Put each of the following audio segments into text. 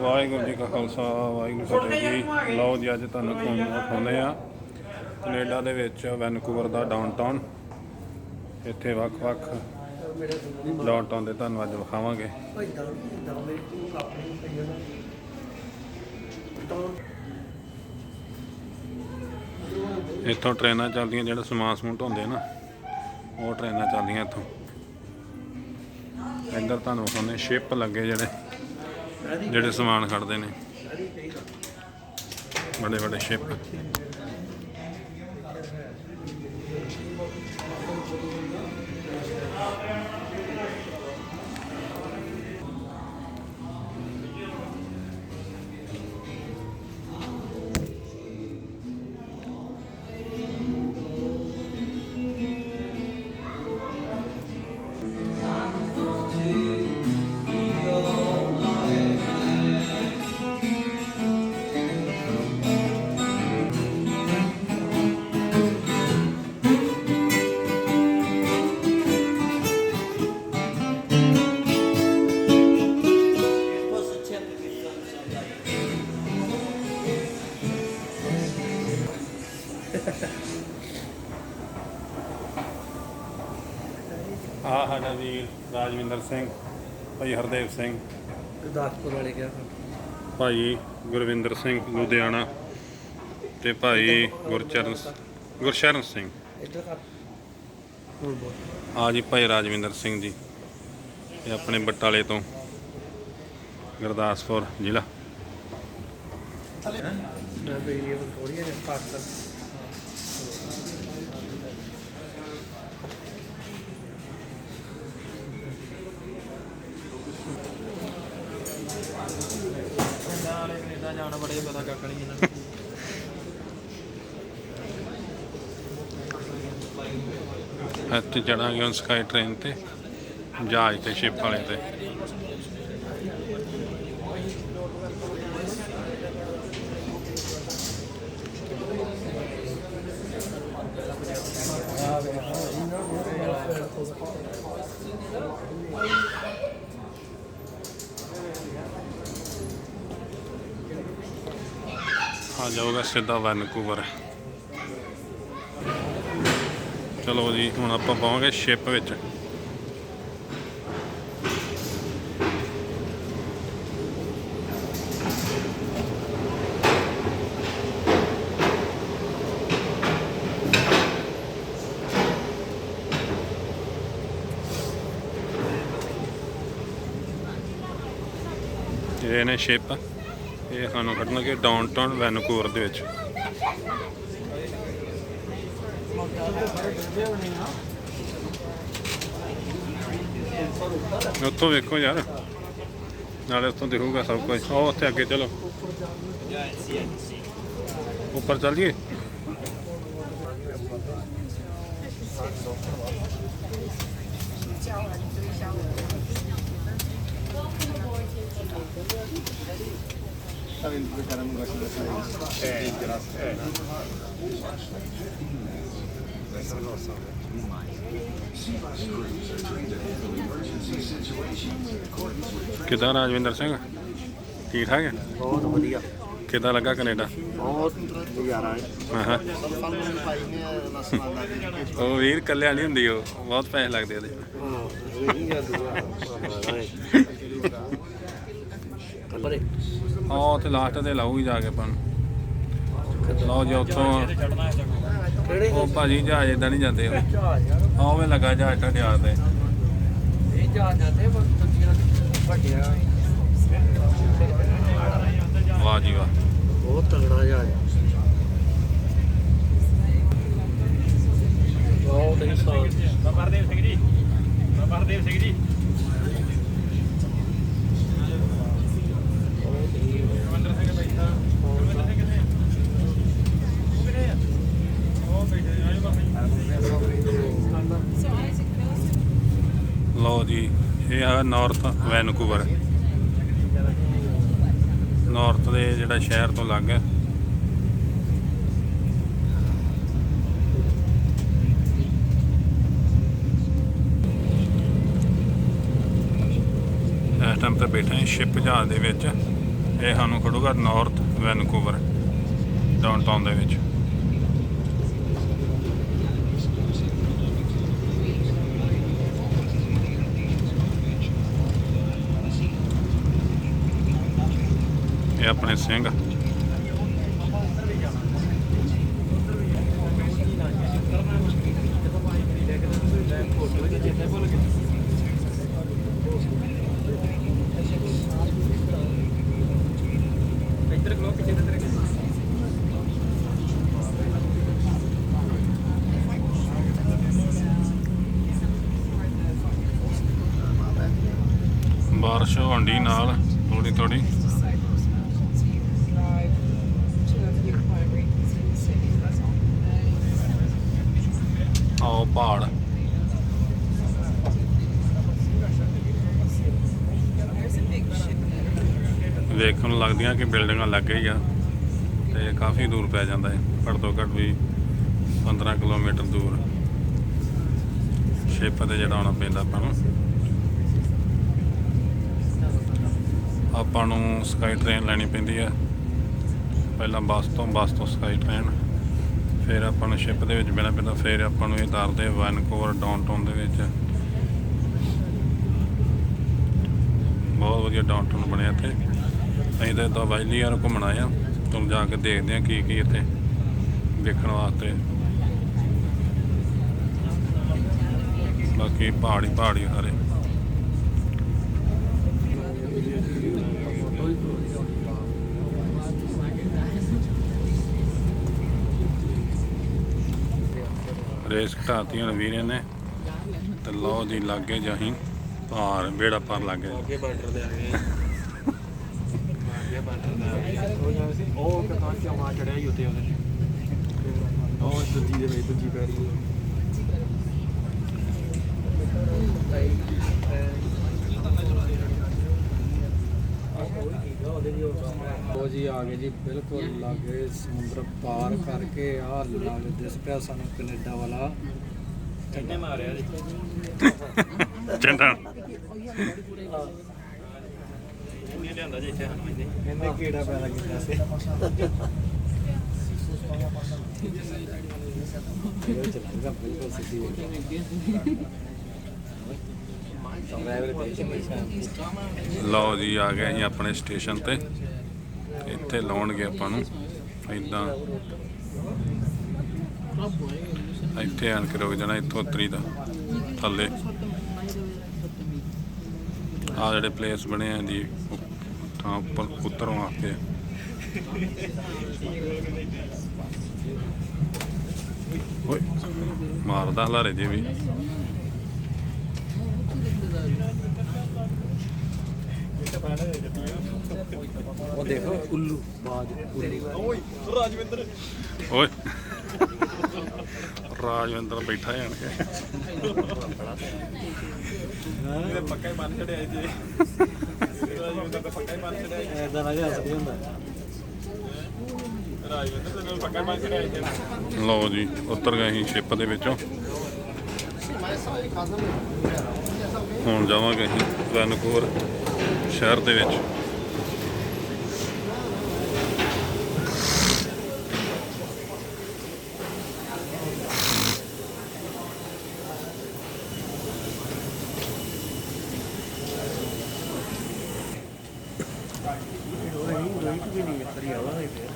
ਵਾਹਿਗੁਰੂ ਜੀ ਕਾ ਖਾਲਸਾ ਵਾਹਿਗੁਰੂ ਫਤਿਹ ਜੀ। ਲਓ ਜੀ ਅੱਜ ਤੁਹਾਨੂੰ ਦਿਖਾਉਂਦੇ ਆ। ਕੈਨੇਡਾ ਦੇ ਵਿੱਚ ਵੈਨਕੂਵਰ ਦਾ ਡਾਊਨਟਾਊਨ। ਇੱਥੇ ਵੱਖ-ਵੱਖ ਡਾਊਨਟਾਊਨ ਦੇ ਤੁਹਾਨੂੰ ਅੱਜ ਵਿਖਾਵਾਂਗੇ। ਇੱਥੋਂ ਟ੍ਰੇਨਾਂ ਚੱਲਦੀਆਂ ਜਿਹੜਾ ਸਮਾਨ ਸਮੂਨ ਢੋਂਦੇ ਨਾ ਉਹ ਟ੍ਰੇਨਾਂ ਚੱਲਦੀਆਂ ਇੱਥੋਂ। ਇੱਧਰ ਤੁਹਾਨੂੰ ਵਿਖਾਉਂਦੇ ਸ਼ਿਪ ਲੱਗੇ ਜਿਹੜੇ ਜਿਹੜੇ ਸਮਾਨ ਖੜਦੇ ਨੇ। ਬੜੇ ਬੜੇ ਸ਼ਿਪ ਰਾਜਵਿੰਦਰ ਸਿੰਘ ਭਾਈ ਹਰਦੇਵ ਸਿੰਘ। ਗੁਰਦਾਸਪੁਰ ਵਾਲੇ ਕਿਹਾ ਭਾਈ ਗੁਰਵਿੰਦਰ ਸਿੰਘ ਲੁਧਿਆਣਾ ਤੇ ਭਾਈ ਗੁਰਚਰਨ ਗੁਰਸ਼ਰਨ ਸਿੰਘ। ਇੱਧਰ ਕਰ। ਹੁਣ ਬੋਲ। ਆ ਜੀ ਭਾਈ ਰਾਜਵਿੰਦਰ ਸਿੰਘ ਜੀ ਇਹ ਆਪਣੇ ਬਟਾਲੇ ਤੋਂ ਗੁਰਦਾਸਪੁਰ ਜ਼ਿਲ੍ਹਾ। ਮੈਂ ਵੀਡੀਓ ਥੋੜੀ ਜਿਹੀ ਕਰ ਨਾਲੇ ਕੈਨੇਡਾ ਜਾਣਾ ਬੜੇ ਇਹਨਾਂ ਇੱਥੇ ਚੜਾਂਗੇ ਹੁਣ ਸਕਾਈ ਟ੍ਰੇਨ ਤੇ ਜਹਾਜ਼ ਤੇ ਸ਼ਿਪ ਵਾਲੇ ਤੇ। ਜਾਊਗਾ ਸਿੱਧਾ ਵੈਨਕੂਵਰ ਚਲੋ ਜੀ ਹੁਣ ਆਪਾਂ ਪਾਵਾਂਗੇ ਸ਼ਿਪ ਵਿੱਚ ਇਹ ਨੇ ਸ਼ਿਪ ਇਹ ਸਾਨੂੰ ਕੱਢਣਗੇ ਡਾਊਨਟਾਊਨ ਵੈਨਕੂਵਰ ਦੇ ਵਿੱਚ। ਉੱਥੋਂ ਵੇਖੋ ਯਾਰ। ਨਾਲੇ ਉੱਥੋਂ ਦਿਖੂਗਾ ਸਭ ਕੁਝ। ਉਹ ਉੱਥੇ ਅੱਗੇ ਚਲੋ। ਉੱਪਰ ਚੱਲੀਏ ਕਿਦਾਂ ਰਾਜਵਿੰਦਰ ਸਿੰਘ? ਠੀਕ ਠਾਕ ਹੈ? ਬਹੁਤ ਵਧੀਆ। ਕਿਦਾਂ ਲੱਗਾ ਕੈਨੇਡਾ? ਬਹੁਤ ਨਜ਼ਾਰਾ ਹੈ ਉਹ ਵੀਰ ਕੱਲਿਆ ਨਹੀਂ ਹੁੰਦੀ ਉਹ ਬਹੁਤ ਪੈਸੇ ਲੱਗਦੇ ਉਹਦੇ। ਹਾਂ ਬਰੇ ਉਹ ਤੇ ਲਾਸਟ ਤੇ ਲਾਊਗੀ ਜਾ ਕੇ ਪਨ ਲਓ ਜੀ ਉੱਥੋਂ ਕਿਹੜੇ ਉਹ ਭਾਜੀ ਜਹਾਜ਼ ਇਦਾਂ ਨਹੀਂ ਜਾਂਦੇ ਉਹ। ਯਾਰ ਆਵੇਂ ਲੱਗਾ ਜਹਾਜ਼ ਢੱਡਿਆ ਤੇ। ਇਹ ਜਹਾਜ਼ ਜਾਂਦੇ ਪਰ ਦੂਜੀਆਂ ਵੱਡਿਆ ਵਾਹ ਜੀ ਵਾਹ। ਬਹੁਤ ਤਗੜਾ ਜਹਾਜ਼ ਬਹੁਤ ਹੀ ਸਾਲ ਬਰਦੇਵ ਸਿੰਘ ਜੀ ਬਰਦੇਵ ਸਿੰਘ ਜੀ ਰਵਿੰਦਰ ਸਿੰਘ ਬੈਠਾ ਰਵਿੰਦਰ ਸਿੰਘ ਕਿੱਥੇ ਆ ਉਹ ਕਿੱਥੇ ਆ ਉਹ ਬੈਠੇ ਨੇ ਆਜੋ ਲਓ ਜੀ ਇਹ ਹੈ ਨਾਰਥ ਵੈਨਕੂਵਰ ਨਾਰਥ ਦੇ ਜਿਹੜਾ ਸ਼ਹਿਰ ਤੋਂ ਲੱਗ ਹੈ। ਇਸ ਟਾਈਮ ਤੇ ਬੈਠੇ ਹਾਂ ਸ਼ਿਪ ਜਹਾਜ਼ ਦੇ ਵਿੱਚ। ਇਹ ਸਾਨੂੰ ਖੜੂਗਾ ਨਾਰਥ ਵੈਨਕੂਵਰ ਡਾਊਨਟਾਊਨ ਦੇ ਵਿੱਚ। ਇਹ ਆਪਣੇ ਸਿੰਘ। ਇੱਧਰ ਕੋਲ ਪਿੱਛੇ ਤੇ ਬਾਰਿਸ਼ ਹੋਣ ਡਈ ਨਾਲ ਥੋੜੀ ਥੋੜੀ ਆਓ ਪਹਾੜ ਵੇਖਣ ਨੂੰ ਲੱਗਦੀਆਂ ਕਿ ਬਿਲਡਿੰਗਾਂ ਲੱਗ ਹੀ ਆ ਤੇ ਕਾਫੀ ਦੂਰ ਪੈ ਜਾਂਦਾ ਹੈ ਘੱਟ ਤੋਂ ਘੱਟ ਵੀ 15 ਕਿਲੋਮੀਟਰ ਦੂਰ। ਸ਼ਿਪ ਤੇ ਜਿਹੜਾ ਆਉਣਾ ਪੈਂਦਾ ਆਪਾਂ ਨੂੰ। ਆਪਾਂ ਨੂੰ ਸਕਾਈ ਟ੍ਰੇਨ ਲੈਣੀ ਪੈਂਦੀ ਆ। ਪਹਿਲਾਂ ਬੱਸ ਤੋਂ ਬੱਸ ਤੋਂ ਸਕਾਈ ਟ੍ਰੇਨ ਫਿਰ ਆਪਾਂ ਨੂੰ ਸ਼ਿਪ ਦੇ ਵਿੱਚ ਬਹਿਣਾ ਪੈਂਦਾ, ਫਿਰ ਆਪਾਂ ਨੂੰ ਇਹ ਤਾਰਦੇ ਵੈਨਕੂਵਰ ਡਾਊਨਟਾਊਨ ਦੇ ਵਿੱਚ। ਬਹੁਤ ਵਧੀਆ ਡਾਊਨਟਾਊਨ ਬਣਿਆ ਇੱਥੇ। ਅਸੀਂ ਤਾਂ ਇਦਾਂ ਵਾਈਲੀ ਯਾਰ ਘੁੰਮਣ ਆ, ਤੁਹਾਨੂੰ ਜਾ ਕੇ ਦੇਖਦੇ ਆ ਕੀ ਕੀ ਇੱਥੇ ਦੇਖਣ ਵਾਸਤੇ। ਬਾਕੀ ਪਹਾੜੀ ਪਹਾੜੀ ਸਾਰੇ। ਰੇਸ ਘਟਾਤੀ ਹੁਣ ਵੀਰੇ ਨੇ। ਤੇ ਲਓ ਜੀ ਲੱਗੇ ਜਾਹੀਂ ਪਾਰ ਬੇੜਾ ਪਾਰ ਲੱਗ ਗਿਆ ਅੱਗੇ ਬਾਰਡਰ ਦੇ ਆ ਗਏ। ਅੱਗੇ ਬਾਰਡਰ ਦੇ ਆ ਗਏ। ਉਹ ਕਹਾਂ ਕਿ ਆਵਾਜ਼ ਚੜਿਆ ਹੀ ਉੱਤੇ ਉਹਦੇ ਉਹ ਦੂਜੀ ਦੇ ਵਿੱਚ ਦੂਜੀ ਪੈਰੀ। ਉਹ ਜੀ ਆ ਗਏ ਜੀ ਬਿਲਕੁਲ ਲਾਗੇ ਸਮੁੰਦਰ ਪਾਰ ਕਰਕੇ ਆ ਲੱਗ ਦਿਸ ਪਿਆ ਸਾਨੂੰ ਕੈਨੇਡਾ ਵਾਲਾ। ਕੰਨੇ ਮਾਰਿਆ ਜੀ? ਚੰਡਾ ਇਹ ਲਿਆਂਦਾ ਜੀ ਇੱਥੇ ਇਹਨੇ ਕੀੜਾ ਪੈਦਾ ਕੀਤਾ ਸੀ। ਇਹ ਚਲਾਏਗਾ ਬਿਲਕੁਲ ਸਿੱਧੀ ਲਓ ਜੀ, ਆ ਗਏ ਜੀ ਆਪਣੇ ਸਟੇਸ਼ਨ ਤੇ। ਇੱਥੇ ਲਾਉਣਗੇ ਆਪਾਂ ਨੂੰ ਇਦਾਂ ਇੱਥੇ ਆਣ ਕੇ ਰੁਕ ਜਾਣਾ, ਇੱਥੋਂ ਉਤਰੀ ਦਾ, ਥੱਲੇ। ਆ ਜਿਹੜੇ ਪਲੇਸ ਬਣੇ ਆ ਜੀ ਥਾਂ ਉੱਪਰ, ਉਤਰੋਂ ਵਾਸਤੇ ਓਏ, ਮਾਰਦਾ ਹਲਾਰੇ ਜੇ ਵੀ। ਉਹ ਦੇਖੋ ਉੱਲੂ ਬਾਜ ਓਏ ਰਾਜਵਿੰਦਰ ਓਏ। ਰਾਜਵਿੰਦਰ ਬੈਠਾ ਜਾਣ ਕੇ। ਇਹਦੇ ਪੱਕਾ ਹੀ ਬੰਨ ਚੜਿਆ ਜੀ। ਰਾਜਵਿੰਦਰ ਤਾਂ ਪੱਕਾ ਹੀ ਬੰਨ ਚੜਿਆ ਜੀ। ਐਦਾਂ ਨਾ ਹੱਸਦੇ ਹੁੰਦਾ। ਰਾਜਵਿੰਦਰ ਤੇ ਪੱਕਾ ਹੀ ਬੰਨ ਚੜਿਆ ਜੀ। ਲਓ ਜੀ ਉਤਰ ਗਏ ਅਸੀਂ ਸ਼ਿਪ ਦੇ ਵਿੱਚੋਂ। ਹੁਣ ਜਾਵਾਂਗੇ ਅਸੀਂ ਵੈਨਕੂਵਰ ਸ਼ਹਿਰ ਦੇ ਵਿੱਚ।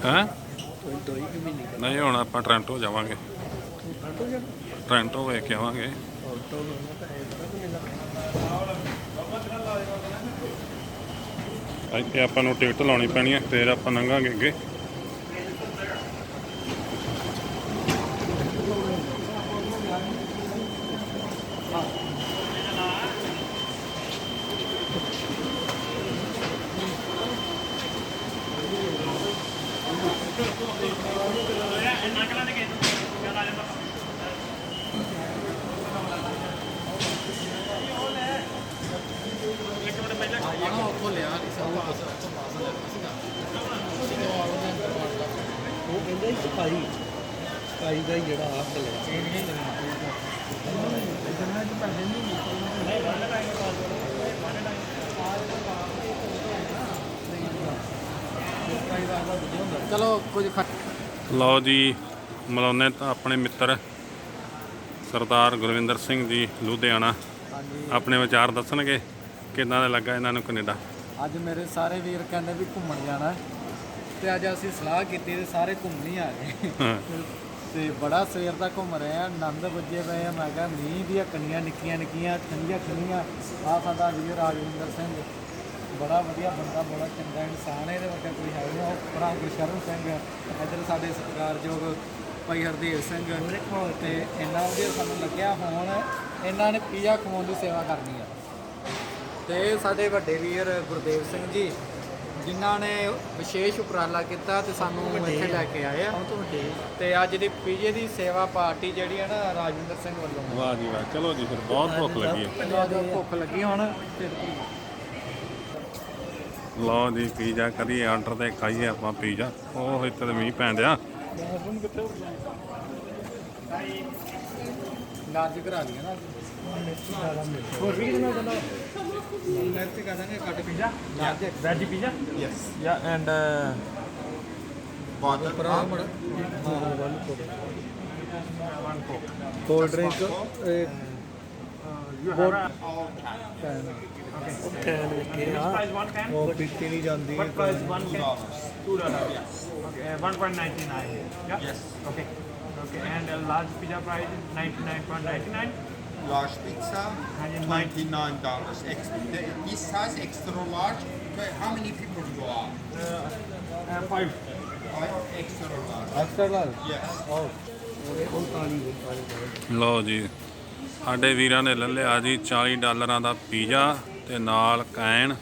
ਹੈਂ? ਨਹੀਂ ਹੁਣ ਆਪਾਂ ਟ੍ਰਾਂਟੋ ਜਾਵਾਂਗੇ। ਟ੍ਰਾਂਟੋ ਵੇਖ ਕੇ ਆਵਾਂਗੇ। ਇੱਥੇ ਆਪਾਂ ਨੂੰ ਟਿਕਟ ਲਾਉਣੀ ਪੈਣੀ ਹੈ ਫਿਰ ਆਪਾਂ ਲੰਘਾਂਗੇ ਅੱਗੇ ਉਹ ਕਹਿੰਦਾ ਸੀ ਸਫ਼ਾਈ ਸਫ਼ਾਈ ਦਾ ਹੀ ਜਿਹੜਾ ਆ ਥੱਲੇ ਵਾਜਦਾ ਦੂਜਾ ਹੁੰਦਾ ਚਲੋ ਕੁਝ ਖਾ ਲਓ ਜੀ ਮਿਲਾਉਂਦੇ ਤਾਂ ਆਪਣੇ ਮਿੱਤਰ ਸਰਦਾਰ ਗੁਰਵਿੰਦਰ ਸਿੰਘ ਜੀ ਲੁਧਿਆਣਾ। ਆਪਣੇ ਵਿਚਾਰ ਦੱਸਣਗੇ ਕਿੰਨਾ ਦਾ ਲੱਗਾ ਇਹਨਾਂ ਨੂੰ ਕੈਨੇਡਾ? ਅੱਜ ਮੇਰੇ ਸਾਰੇ ਵੀਰ ਕਹਿੰਦੇ ਵੀ ਘੁੰਮਣ ਜਾਣਾ ਹੈ। ਤੇ ਅੱਜ ਅਸੀਂ ਸਲਾਹ ਕੀਤੀ ਤੇ ਸਾਰੇ ਘੁੰਮਣ ਹੀ ਆ ਗਏ। ਹਾਂ। ਤੇ ਬੜਾ ਸਵੇਰ ਦਾ ਘੁੰਮ ਰਹੇ ਆ ਆਨੰਦ ਵੱਜੇ ਪਏ ਆ ਮੈਂ ਕਿਹਾ ਮੀਂਹ ਦੀਆਂ ਕੰਨੀਆਂ ਨਿੱਕੀਆਂ ਨਿੱਕੀਆਂ ਠੰਡੀਆਂ ਠੰਡੀਆਂ ਆ ਸਾਡਾ ਵੀਰ ਰਾਜਵਿੰਦਰ ਸਿੰਘ। ਬੜਾ ਵਧੀਆ ਬੰਦਾ ਬੜਾ ਚੰਗਾ ਇਨਸਾਨ ਹੈ ਇਹਦੇ ਵਰਗਾ ਕੋਈ ਹੈ ਨਹੀਂ। ਉਹ ਭਰਾ ਗੁਰਸ਼ਰਨ ਸਿੰਘ ਇੱਧਰ ਸਾਡੇ ਸਤਿਕਾਰਯੋਗ ਭਾਈ ਹਰਦੇਵ ਸਿੰਘ ਤੇ ਇਹਨਾਂ ਵਧੀਆ ਸਾਨੂੰ ਲੱਗਿਆ ਹੁਣ ਇਹਨਾਂ ਨੇ ਪੀਜ਼ਾ ਖਵਾਉਣ ਦੀ ਸੇਵਾ ਕਰਨੀ ਆ। ਤੇ ਸਾਡੇ ਵੱਡੇ ਵੀਰ ਗੁਰਦੇਵ ਸਿੰਘ ਜੀ ਜਿਨ੍ਹਾਂ ਨੇ ਵਿਸ਼ੇਸ਼ ਉਪਰਾਲਾ ਕੀਤਾ ਤੇ ਸਾਨੂੰ ਇੱਥੇ ਲੈ ਕੇ ਆਏ ਆ। ਤੇ ਅੱਜ ਦੀ ਪੀਜੇ ਦੀ ਸੇਵਾ ਪਾਰਟੀ ਜਿਹੜੀ ਹੈ ਨਾ ਰਾਜਵਿੰਦਰ ਸਿੰਘ ਵੱਲੋਂ। ਵਾਹ ਜੀ ਵਾਹ। ਚਲੋ ਜੀ ਫਿਰ ਬਹੁਤ ਭੁੱਖ ਲੱਗੀ ਹੈ ਭੁੱਖ ਲੱਗੀ ਹੁਣ। ਤੇ ਲਓ ਜੀ ਪੀਜ਼ਾ ਕਰੀਏ ਆਰਡਰ ਤੇ ਖਾਈਏ ਆਪਾਂ ਪੀਜ਼ਾ ਉਹ ਇੱਥੇ ਤੇ ਮੀਂਹ ਪੈਣ ਡਿਆ। ਲਾਰਜ ਕਰਾ ਲਿਆ ਨਾ। ਹੋਰ ਵੀ ਕਿੰਨਾ ਕਹਿੰਦਾ ਮਿਰਚ ਕਾ ਦਾਂਗੇ ਕੱਟ pizza large veggie pizza Yes. Yeah and. ਪਰਾ cold drink you have All can. Price 1 can ਉਹ ਪੀਤੀ ਨਹੀਂ ਜਾਂਦੀ What price one Two can? dollars. Two dollars. Yes. Okay, one point ninety nine. Yeah. Yes. Okay. Okay, and a large pizza price is ninety nine point ninety nine. Large pizza, And in twenty-nine dollars. This size extra large. But how many people you are? Uh, five. Five extra large. Extra large Yes. ਉਹ ਕਾਲੀ ਲਓ ਜੀ ਸਾਡੇ ਵੀਰਾਂ ਨੇ ਲੈ ਲਿਆ ਜੀ 40 ਡਾਲਰਾਂ ਦਾ pizza ਤੇ ਨਾਲ ਕੈਨ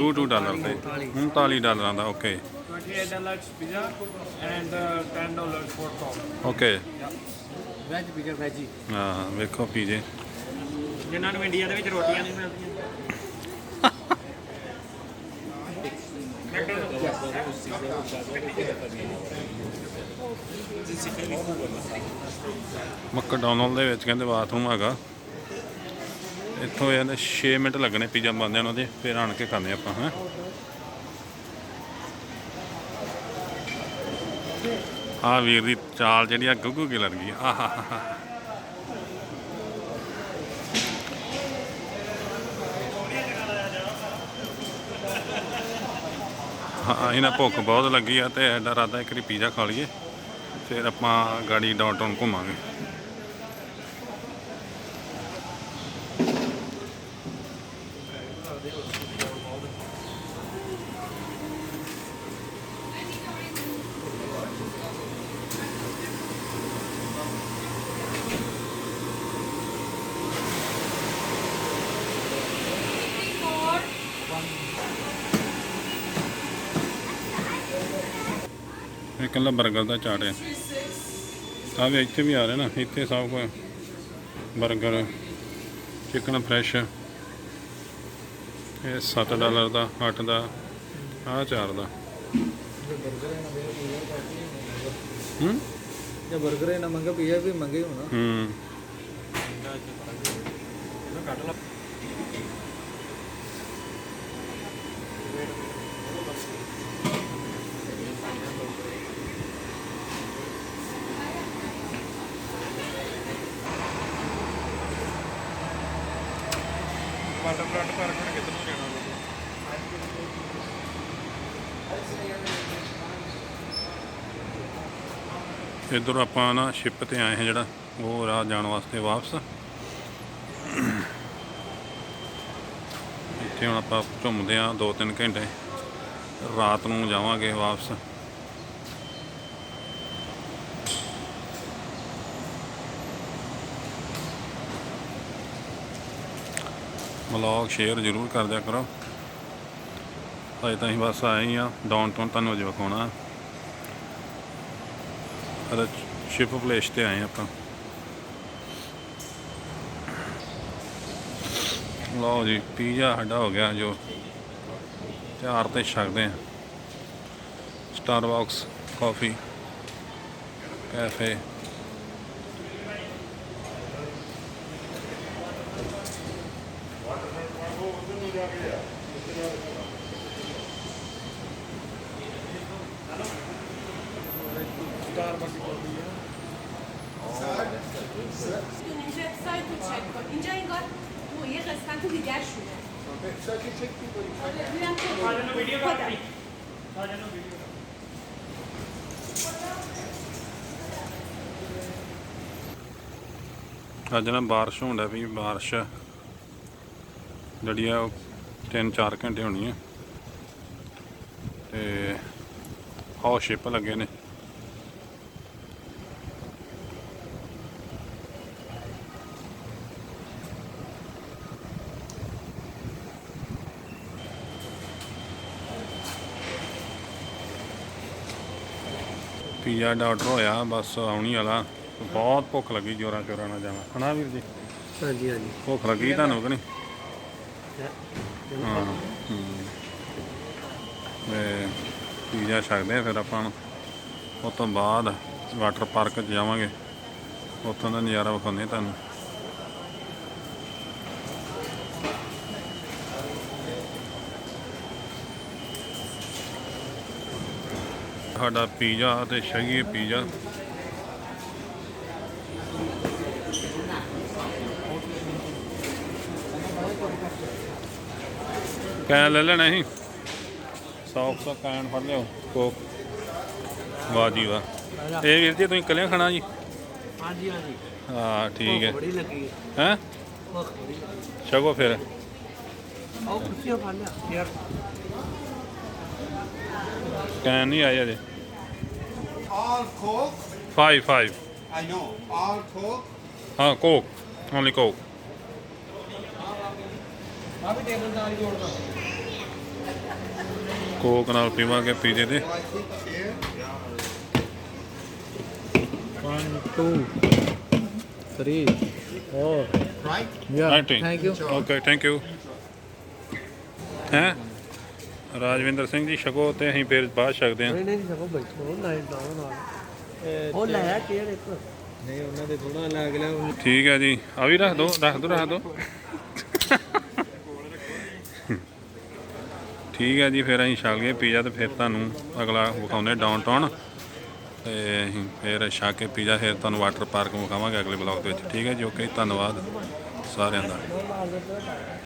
2 2 ਡਾਲਰ ਦੇ 39 ਡਾਲਰਾਂ ਦਾ okay Twenty eight dollars pizza and uh, ten dollars for coke. Okay veg pizza veggie ਹਾਂ ਵੇਖੋ ਪੀਜ਼ੇ ਜਿਨ੍ਹਾਂ ਨੂੰ ਇੰਡੀਆ ਦੇ ਵਿੱਚ ਰੋਟੀਆਂ ਨਹੀਂ ਮਿਲਦੀਆਂ। ਮੈਕਡੋਨਲਡ ਦੇ ਵਿੱਚ ਕਹਿੰਦੇ ਬਾਥਰੂਮ ਹੈਗਾ। ਇੱਥੋਂ ਇਹਦੇ 6 ਮਿੰਟ ਲੱਗਣੇ ਪੀਜ਼ਾ ਬਣਦੇ ਉਹਨਾਂ ਦੇ, ਫਿਰ ਆਣ ਕੇ ਖਾਂਦੇ ਆਪਾਂ, ਹਾਂ। ਆ ਵੀਰ ਦੀ ਚਾਲ ਜਿਹੜੀ ਆ ਗੁੱਗੂ ਕੀ ਲੱਗ ਗਈ ਆਹਾ ਹਾਂ, ਇਹਨਾਂ ਭੁੱਖ ਬਹੁਤ ਲੱਗੀ ਆ ਤੇ ਐਡਾ ਰਾਦਾ ਇੱਕ ਵਾਰੀ ਪੀਜ਼ਾ ਖਾ ਲਈਏ, ਫਿਰ ਆਪਾਂ ਗਾੜੀ ਡਾਊਨਟਾਊਨ ਘੁੰਮਾਂਗੇ। ਇਹ ਕੱਲਾ ਬਰਗਰ ਦਾ ਚਾਟ ਹੈ। ਆ ਵੀ ਇੱਥੇ ਵੀ ਆ ਰਿਹਾ ਨਾ ਇੱਥੇ ਸਭ ਕੁਝ ਬਰਗਰ ਚਿਕਨ ਫਰੈਸ਼ ਇਹ 7 ਡਾਲਰ ਦਾ 8 ਦਾ ਆ ਚਾਰ ਦਾ। ਹੂੰ? ਜੇ 버ਗਰ ਇਹਨਾਂ ਮੰਗਾ ਪੀਆ ਵੀ ਮੰਗੇ ਹੋਣਾ। ਹੂੰ। ਕੱਟ ਲਾ। ਵਾਟਰ ਫਰੰਟ ਪਰ ਕੋਣ ਕਿੱਧਰ ਨੂੰ ਜਾਣਾ ਇੱਧਰ ਆਪਾਂ ਨਾ ਸ਼ਿਪ ਤੇ ਆਏ ਹਾਂ ਜਿਹੜਾ, ਉਹ ਰਾਹ ਜਾਣ ਵਾਸਤੇ ਵਾਪਸ। ਇੱਥੇ ਹੁਣ ਆਪਾਂ ਘੁੰਮਦੇ ਆ 2-3 ਘੰਟੇ। ਰਾਤ ਨੂੰ ਜਾਵਾਂਗੇ ਵਾਪਸ। ਵਲੌਗ ਸ਼ੇਅਰ ਜ਼ਰੂਰ ਕਰ ਦਿਆ ਕਰੋ। ਅਜੇ ਤਾਂ ਅਸੀਂ ਬਸ ਆਏ ਹੀ ਆ ਡਾਊਨਟਾਊਨ ਤੁਹਾਨੂੰ ਅਜੇ ਵਿਖਾਉਣਾ। ਅਰੇ ਸ਼ਿਪ ਪਲੇਸ ਤੇ ਆਏ ਆਪਾਂ। ਲਓ ਜੀ, ਪੀਜ਼ਾ ਸਾਡਾ ਹੋ ਗਿਆ ਜੋ ਤਿਆਰ ਤੇ ਛਕਦੇ ਆ ਸਟਾਰਬਕਸ ਕਾਫੀ ਕੈਫੇ اینجا سایت رو چک کن اینجا انگار تو یه قسمت دیگر شونه آره، میرم تو خودم. ਅੱਜ ਨਾ ਬਾਰਿਸ਼ ਹੋਣ ਡਿਆ ਵੀ ਬਾਰਿਸ਼ ਜਿਹੜੀ ਆ ਉਹ 3-4 ਘੰਟੇ ਹੋਣੀ ਹੈ ਤੇ ਹੌ ਸ਼ਿਪ ਲੱਗੇ ਨੇ। ਪੀਜ਼ਾ ਦਾ ਆਰਡਰ ਹੋਇਆ ਬਸ ਆਉਣੀ ਵਾਲਾ। ਬਹੁਤ ਭੁੱਖ ਲੱਗੀ ਜੋਰਾਂ ਚੋਰਾਂ ਨਾਲ ਜਾਣਾ। ਹਨਾ ਵੀਰ ਜੀ? ਹਾਂਜੀ ਹਾਂਜੀ। ਭੁੱਖ ਲੱਗੀ ਤੁਹਾਨੂੰ ਕਿ ਨਹੀਂ? ਹਾਂ, ਹੂੰ। ਤੇ ਪੀਜ਼ਾ ਛਕਦੇ ਆ ਫਿਰ ਆਪਾਂ ਨੂੰ। ਉਹ ਤੋਂ ਬਾਅਦ ਵਾਟਰ ਪਾਰਕ 'ਚ ਜਾਵਾਂਗੇ ਉੱਥੋਂ ਦਾ ਨਜ਼ਾਰਾ ਵਿਖਾਉਂਦੇ ਤੁਹਾਨੂੰ ਸਾਡਾ ਪੀਜ਼ਾ ਤੇ ਸ਼ਹੀਏ ਪੀਜ਼ਾ ਕੈਨ ਲੈ ਲੈਣਾ ਸੀ। ਸੌਫ ਦਾ ਕੈਨ ਫੜ ਲਿਓ ਕੋਕ। ਵਾਹ ਜੀ ਵਾਹ। ਇਹ ਵੀਰ ਜੀ ਤੁਸੀਂ ਇਕੱਲੇ ਖਾਣਾ ਜੀ? ਹਾਂਜੀ ਹਾਂਜੀ। ਹਾਂ ਠੀਕ ਹੈ। ਬੜੀ ਲੱਗੀ ਹੈ। ਛਕੋ ਫਿਰ। ਆਓ ਕੁਰਸੀਆਂ ਫੜ ਲਿਆ। ਯਾਰ। ਕੈਨ ਨਹੀਂ ਆਏ ਅਜੇ All Coke. 5 5 I know. All Coke. ਹਾਂ ਕੋਕ। ਓਨਲੀ ਕੋਕ ਆ ਵੀ ਟੇਬਲ ਨਾਲ ਹੀ ਜੋੜਦਾ। ਕੋਕ ਨਾਲ ਪੀਵਾਂਗੇ ਪੀਜ਼ੇ here. 1 2 3 4 Right? Yeah Nineteen. Thank you okay thank you ਹੈ? ਰਾਜਵਿੰਦਰ ਸਿੰਘ ਜੀ ਛਕੋ ਤੇ ਅਸੀਂ ਫਿਰ ਬਾਅਦ ਛਕਦੇ ਹਾਂ। ਨਹੀਂ ਨਹੀਂ ਸਗੋਂ ਬੈਠੋ ਨਾ ਨਾ ਨਾਲ। ਉਹ ਲੈ ਆ ਚੇਅਰ ਇੱਕ ਨਹੀਂ ਉਹਨਾਂ ਦੇ ਥੋੜਾ ਲੱਗ ਲਿਆ ਠੀਕ ਹੈ ਜੀ। ਆ ਵੀ ਰੱਖ ਦੋ ਰੱਖ ਦੋ ਰੱਖ ਦੋ। ਠੀਕ ਹੈ ਜੀ, ਫਿਰ ਅਸੀਂ ਛਕ ਗਏ ਪੀਜ਼ਾ ਤੇ ਫਿਰ ਤੁਹਾਨੂੰ ਅਗਲਾ ਵਿਖਾਉਂਦੇ ਡਾਊਨਟਾਊਨ ਤੇ ਅਸੀਂ ਫਿਰ ਛਕ ਕੇ ਪੀਜ਼ਾ, ਫਿਰ ਤੁਹਾਨੂੰ ਵਾਟਰ ਪਾਰਕ ਵਿਖਾਵਾਂਗੇ ਅਗਲੇ ਬਲੌਗ ਦੇ ਵਿੱਚ। ਠੀਕ ਹੈ ਜੀ ਓਕੇ ਧੰਨਵਾਦ ਸਾਰਿਆਂ ਦਾ।